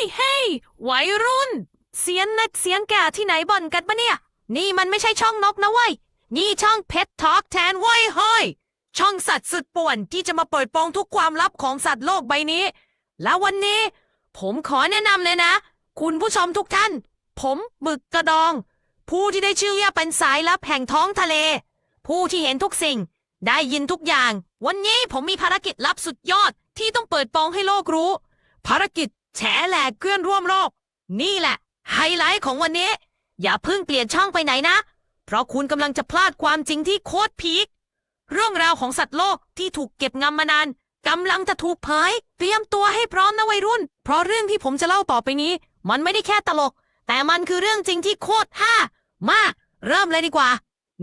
ยเฮ้ยวัยรุ่น เสียงนักเสียงแก่ที่ไหนบ่นกันปะเนี่ย นี่มันไม่ใช่ช่องนกนะเว้ย นี่ช่องเพชรทอล์กแทนเว้ยเฮ้ย ช่องสัตว์สุดป่วนที่จะมาเปิดโปงทุกความลับของสัตว์โลกใบนี้ แล้ววันนี้ ผมขอแนะนำเลยนะ คุณผู้ชมทุกท่าน ผมบึกกระดอง ผู้ที่ได้ชื่อว่าเป็นสายลับแห่งท้องทะเล ผู้ที่เห็นทุกสิ่ง ได้ยินทุกอย่าง วันนี้ผมมีภารกิจลับสุดยอดที่ต้องเปิดโปงให้โลกรู้ ภารกิจ แฉแหลกเกลื่อนร่วมโลก นี่แหละ ไฮไลท์ของวันนี้ อย่าเพิ่งเปลี่ยนช่องไปไหนนะ เพราะคุณกำลังจะพลาดความจริงที่โคตรพีคเรื่องราวของสัตว์โลกที่ถูกเก็บงำมานานกำลังจะถูกเผย เตรียมตัวให้พร้อมนะวัยรุ่น เพราะเรื่องที่ผมจะเล่าต่อไปนี้ มันไม่ได้แค่ตลก แต่มันคือเรื่องจริงที่โคตรฮ่ามา เริ่มเลยดีกว่า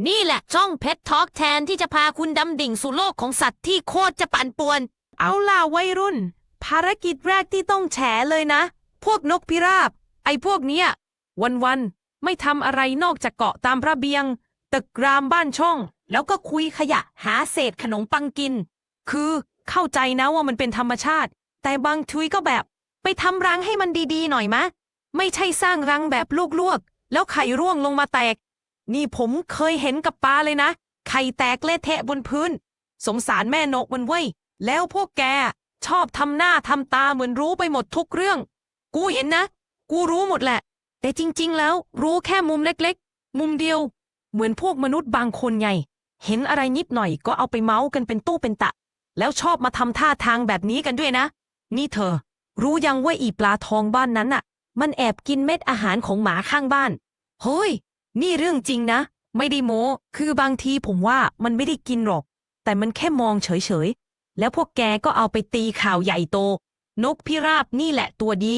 นี่แหละช่องเพชรทอล์กแทนที่จะพาคุณดำดิ่งสู่โลกของสัตว์ที่โคตรจะปั่นป่วน เอาล่ะวัยรุ่น ภารกิจแรกที่ต้องแฉเลยนะ พวกนกพิราบ ไอ้พวกเนี้ย วันๆ ไม่ทำอะไรนอกจากเกาะตามระเบียง ตึกรามบ้านช่อง แล้วก็คุยขยะหาเศษขนมปังกิน คือเข้าใจนะว่ามันเป็นธรรมชาติ แต่บางทุยก็แบบ ไปทำรังให้มันดีๆ หน่อยมะ ไม่ใช่สร้างรังแบบลวกๆ แล้วไข่ร่วงลงมาแตก นี่ผมเคยเห็นกับปลาเลยนะ ไข่แตกเละเทะบนพื้น สงสารแม่นกมันเว้ย แล้วพวกแก ชอบทำหน้าทำตาเหมือนรู้ไปหมดทุกเรื่อง กูเห็นนะ กูรู้หมดแหละ แต่จริง ๆ แล้ว รู้แค่มุมเล็กๆ มุมเดียว เหมือนพวกมนุษย์บางคนไง เห็นอะไรนิดหน่อยก็เอาไปเมาส์กันเป็นตู้เป็นตะ แล้วชอบมาทำท่าทางแบบนี้กันด้วยนะ นี่เธอ รู้ยังว่าอีปลาทองบ้านนั้นน่ะมันแอบกินเม็ดอาหารของหมาข้างบ้าน เฮ้ย นี่เรื่องจริงนะ ไม่ได้โม้ คือบางทีผมว่ามันไม่ได้กินหรอก แต่มันแค่มองเฉยๆ แล้วพวกแกก็เอาไปตีข่าวใหญ่โต นกพิราบนี่แหละตัวดี